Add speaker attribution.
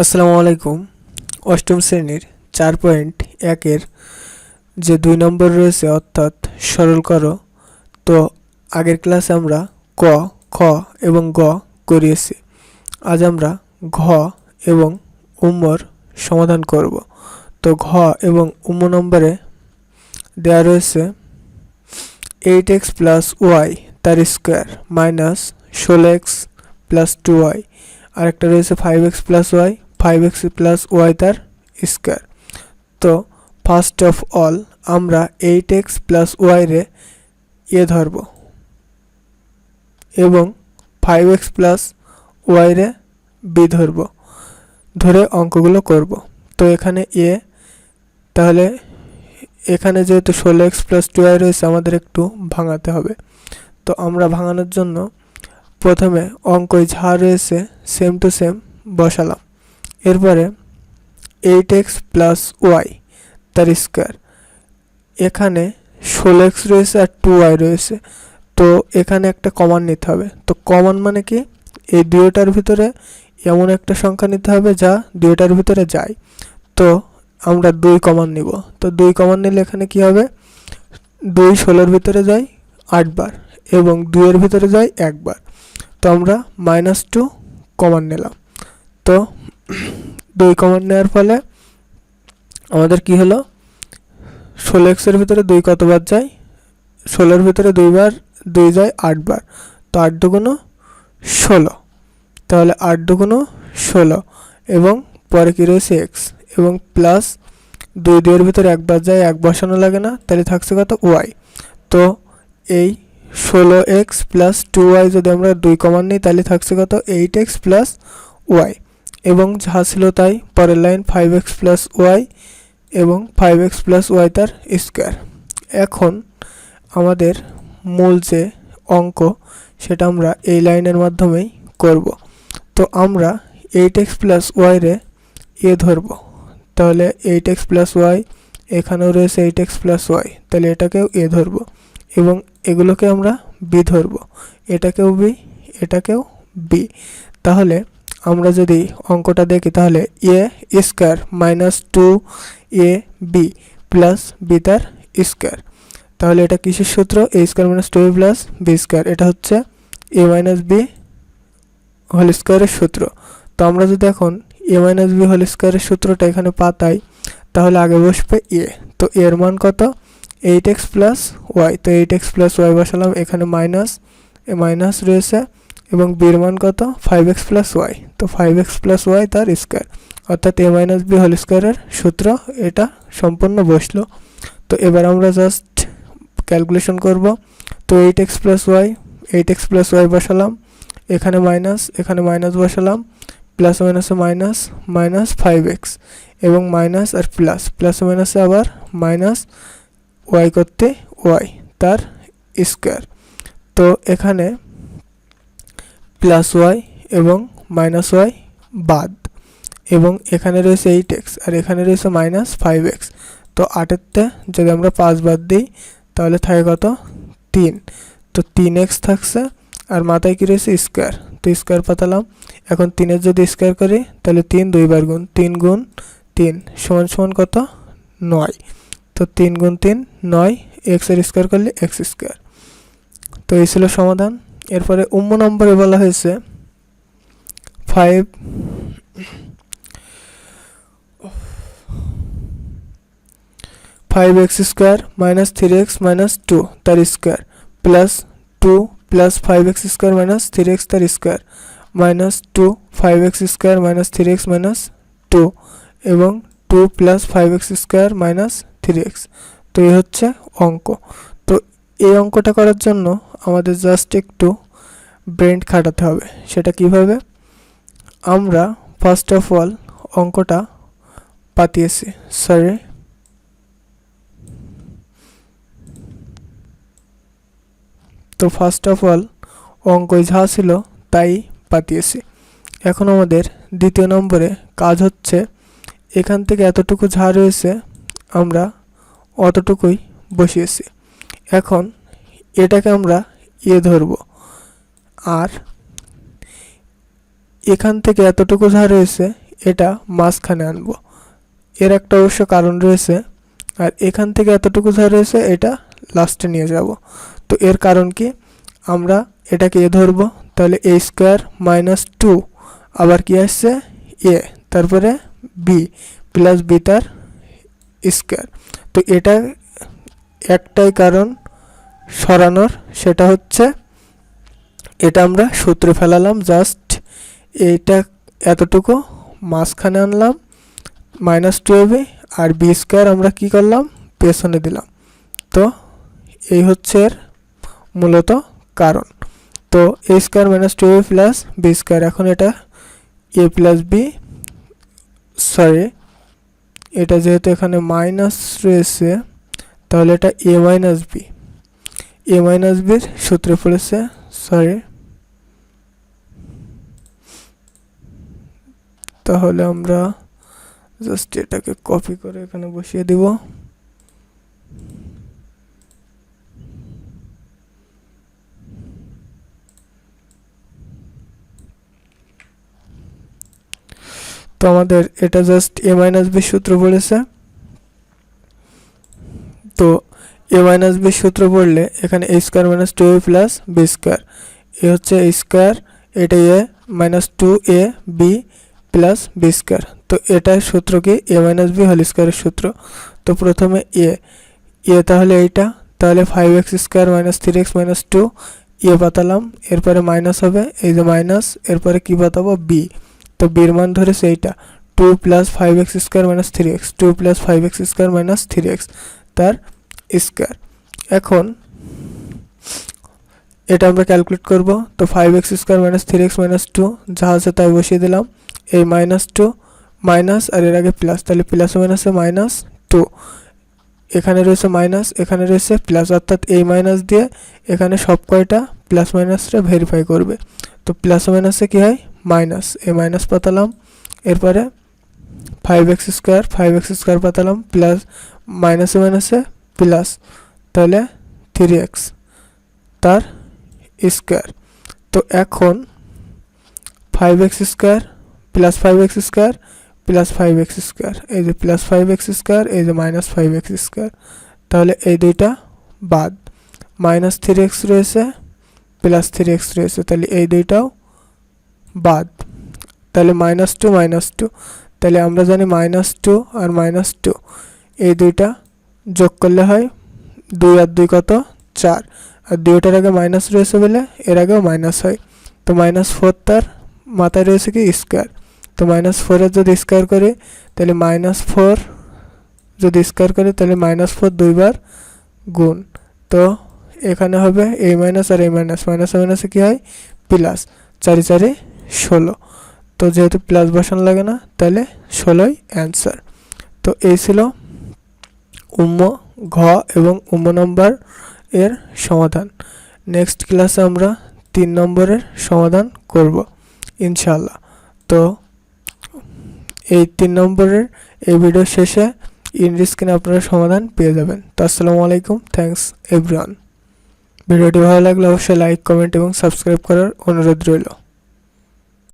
Speaker 1: আসসালামু আলাইকুম। অষ্টম শ্রেণির চার পয়েন্ট একের যে দুই নম্বর রয়েছে অর্থাৎ সরল করো, তো আগের ক্লাসে আমরা ক, খ এবং গ করিয়েছি। আজ আমরা ঘ এবং উম্মর সমাধান করব। তো ঘ এবং উম্ম নম্বরে দেওয়া রয়েছে এইট এক্স প্লাস ওয়াই তার স্কোয়ার মাইনাস ষোলো এক্স প্লাস টু ওয়াই। আরেকটা রয়েছে five x plus y five x plus y তার স্কোয়ার তো ফার্স্ট অফ অল আমরা এইট এক্স প্লাস ওয়াই রে এ ধরব। এবং ফাইভ এক্স প্লাস ওয়াই রে বি ধরব। ধরে অঙ্কগুলো করব। তো এখানে এ তাহলে এখানে যেহেতু ষোলো এক্স প্লাস টু ওয়াই রয়েছে, আমাদের একটু ভাঙাতে হবে। তো আমরা ভাঙানোর জন্য প্রথমে অঙ্কই যা রয়েছে সেম টু সেম বসালাম। এরপরে এইট এক্স প্লাস ওয়াই, তার স্কোয়ার। এখানে ষোলো এক্স রয়েছে আর টু ওয়াই রয়েছে। তো এখানে একটা কমান নিতে হবে। তো কমান মানে কি? এই দুয়োটার ভিতরে এমন একটা সংখ্যা নিতে হবে যা দুয়োটার ভিতরে যায়। তো আমরা দুই কমান নিব। তো দুই কমান নিলে এখানে কি হবে? দুই ষোলোর ভিতরে যায় আটবার এবং দুইয়ের ভিতরে যায় একবার তো আমরা মাইনাস টু কমান নিলাম। তো দুই কমান নেওয়ার ফলে আমাদের কি হলো? ষোলো এক্সের ভিতরে দুই কতবার যায়? ষোলোর ভিতরে দুইবার, দুই যায় আটবার তো আট দুগুণ ষোলো। তাহলে আট দুগুণ ষোলো। এবং পরে কি রয়েছে এক্স এবং প্লাস দুই দুইয়ের ভিতরে একবার যায়, এক বসানো লাগে না, তাহলে থাকছে কত? ওয়াই তো এই ষোলো এক্স প্লাস টু ওয়াই যদি আমরা দুই কমান নিই, তাহলে থাকছে কত? এইট এক্স প্লাস ওয়াই এবং যা ছিল তাই, পরের line five x plus y এবং ফাইভ এক্স প্লাস ওয়াই তার স্কোয়ার এখন আমাদের মূল যে অঙ্ক, সেটা আমরা এই লাইনের মাধ্যমেই করব। তো আমরা এইট এক্স প্লাস ওয়াই রে এ ধরব। তাহলে এইট এক্স প্লাস ওয়াই এখানেও রয়েছে এইট এক্স প্লাস ওয়াই তাহলে এটাকেও এ ধরব। এবং এগুলোকে আমরা বি ধরব। এটাকেও বি এটাকেও বি তাহলে আমরা যদি অঙ্কটা দেখি তাহলে A square minus two A B plus B তার স্কোয়ার তাহলে এটা কিসের সূত্র? A square minus two A plus B square এটা হচ্ছে এ মাইনাস বি হোল স্কোয়ারের সূত্র। তো আমরা যদি এখন এ মাইনাস বি হোল স্কোয়ারের সূত্রটা এখানে পাতাই, তাহলে আগে বসবে এ তো এর মান কত? এইট এক্স প্লাস ওয়াই তো এইট এক্স প্লাস ওয়াই বসালাম, এখানে মাইনাস এ মাইনাস রয়েছে এবং বির মান কত? ফাইভ এক্স প্লাস ওয়াই তো ফাইভ এক্স প্লাস ওয়াই তার স্কোয়ার অর্থাৎ এ মাইনাস বি হোল স্কোয়ারের সূত্র এটা সম্পূর্ণ বসল। তো এবার আমরা জাস্ট ক্যালকুলেশন করব। তো eight X plus Y eight X plus Y বসালাম। এখানে মাইনাস এখানে মাইনাস বসালাম। প্লাস মাইনাসে মাইনাস মাইনাস ফাইভ এক্স এবং মাইনাস আর প্লাস প্লাস মাইনাসে আবার মাইনাস ওয়াই করতে ওয়াই তার স্কোয়ার তো এখানে প্লাস ওয়াই এবং মাইনাস ওয়াই বাদ। এবং এখানে রয়েছে এইট এক্স আর এখানে রয়েছে মাইনাস ফাইভ এক্স। তো আটেরতে যদি আমরা পাঁচ বাদ দিই, তাহলে থাকে কত? তিন। তো তিন এক্স থাকছে, আর মাথায় কী রয়েছে? স্কোয়ার। তো স্কোয়ার পাতালাম। এখন তিনের যদি স্কোয়ার করি, তাহলে তিন দুইবার গুণ, তিন গুণ তিন সমান সমান কত? নয়। তো তিন গুণ তিন, নয় এক্সের স্কোয়ার করলে এক্স স্কোয়ার। তো এই ছিল সমাধান। এরপরে উম্ম নম্বরে বলা হয়েছে five five X square minus three X minus two তার square plus two plus five X square minus three X তার square minus two five X square minus three X minus two এবং two plus five X square minus three X তো এই হচ্ছে অঙ্ক। তো এই অঙ্কটা করার জন্য আমাদের জাস্ট একটু ব্রেন খাটাতে হবে। সেটা কীভাবে? আমরা ফার্স্ট অফ অল অঙ্কটা পাতিয়েছি। সরি তো ফার্স্ট অফ অল অঙ্কই যা ছিল তাই পাতিয়েছি। এখন আমাদের দ্বিতীয় নম্বরে কাজ হচ্ছে এখান থেকে এতটুকু যা রয়েছে আমরা অতটুকুই বসিয়েছি। এখন এটাকে আমরা ইয়ে ধরব। আর এখান থেকে এতটুকু যা রয়েছে, এটা মাঝখানে আনব। এর একটা অবশ্য কারণ রয়েছে, আর এখান থেকে এতটুকু যা রয়েছে, এটা লাস্টে নিয়ে যাব। তো এর কারণ কি? আমরা এটাকে এ ধরবো, তাহলে এ স্কোয়ার মাইনাস টু আবার কি আসছে? এ তারপরে বি প্লাস বি তার স্কোয়ার তো এটা একটাই কারণ সরানোর, সেটা হচ্ছে এটা আমরা সূত্রে ফেলালাম জাস্ট এইটা এতটুকু, মাঝখানে আনলাম মাইনাস টুয়েলভে আর বি স্কোয়ার আমরা কি করলাম? পেছনে দিলাম। তো এই হচ্ছে এর মূলত কারণ। তো A square minus twelve plus B square এখন এটা এ প্লাস বি সরি এটা যেহেতু এখানে মাইনাস রয়েছে, তাহলে এটা A minus B A minus বির সূত্রে পড়েছে সরি তাহলে আমরা জাস্ট এটাকে কপি করে এখানে বসিয়ে দিব। তো আমাদের এটা জাস্ট এ মাইনাস বি সূত্র পড়েছে। তো এ মাইনাস বি সূত্র পড়লে এখানে A square minus two A plus B square A হচ্ছে এ স্কোয়ার এটা A minus two A B plus B square. তো এটার সূত্র কি? এ মাইনাস বি হোল স্কোয়ারের সূত্র। তো প্রথমে এ। এ তাহলে এইটা। তাহলে five X square minus three X minus two A পাতালাম। এরপরে মাইনাস হবে। এই যে মাইনাস এরপরে কী পাতাবো? বি তো বির মান ধরেছে এইটা। Two plus five X square minus three X two plus five X square minus three X তার স্কোয়ার এখন এটা আমরা ক্যালকুলেট করব। তো five X square minus three X minus two যা আছে তাই বসিয়ে দিলাম। এই মাইনাস টু মাইনাস আর এর আগে প্লাস তাহলে প্লাস মাইনাসে মাইনাস টু এখানে রয়েছে মাইনাস এখানে রয়েছে প্লাস অর্থাৎ এই মাইনাস দিয়ে এখানে সব কয়টা প্লাস মাইনাসটা ভেরিফাই করবে। তো প্লাস মাইনাসে কী হয়? মাইনাস এই মাইনাস পাতালাম, এরপরে five X square five X square পাতালাম plus minus মাইনাসে মাইনাসে প্লাস তাহলে থ্রি এক্স তার স্কোয়ার তো এখন five X square plus five X square plus five X square এই যে প্লাস ফাইভ এক্স স্কোয়ার এই যে মাইনাস ফাইভ এক্স স্কোয়ার তাহলে এই দুইটা বাদ। মাইনাস থ্রি এক্স রয়েছে প্লাস থ্রি এক্স রয়েছে, তাহলে এই দুইটাও বাদ। তাহলে মাইনাস টু মাইনাস টু তাহলে আমরা জানি মাইনাস টু আর মাইনাস টু এই দুইটা যোগ করলে হয় দুই আর দুই কত? চার। আর দুইটার আগে মাইনাস রয়েছে বলে এর আগেও মাইনাস হয়। তো মাইনাস ফোর তার মাথায় রয়েছে কি? স্কোয়ার তো মাইনাস ফোরের যদি স্কোয়ার করে, তাহলে মাইনাস ফোর যদি স্কোয়ার করে, তাহলে মাইনাস ফোর দুইবার গুণ। তো এখানে হবে এই মাইনাস আর এই মাইনাস মাইনাস মাইনাসে কী হয়? প্লাস চারি চারি ষোলো। তো যেহেতু প্লাস বসানো লাগে না, তাহলে ষোলোই অ্যান্সার তো এই ছিল উম্ম, ঘ এবং উম্ম নম্বর এর সমাধান। নেক্সট ক্লাসে আমরা তিন নম্বরের সমাধান করব ইনশাল্লাহ তো এই তিন নম্বরের এই ভিডিও শেষে ইংলিশ স্ক্রিনে আপনারা সমাধান পেয়ে যাবেন। তো আসসালামু আলাইকুম থ্যাংকস এভরিওয়ান ভিডিওটি ভালো লাগলে অবশ্যই লাইক কমেন্ট এবং সাবস্ক্রাইব করার অনুরোধ রইল।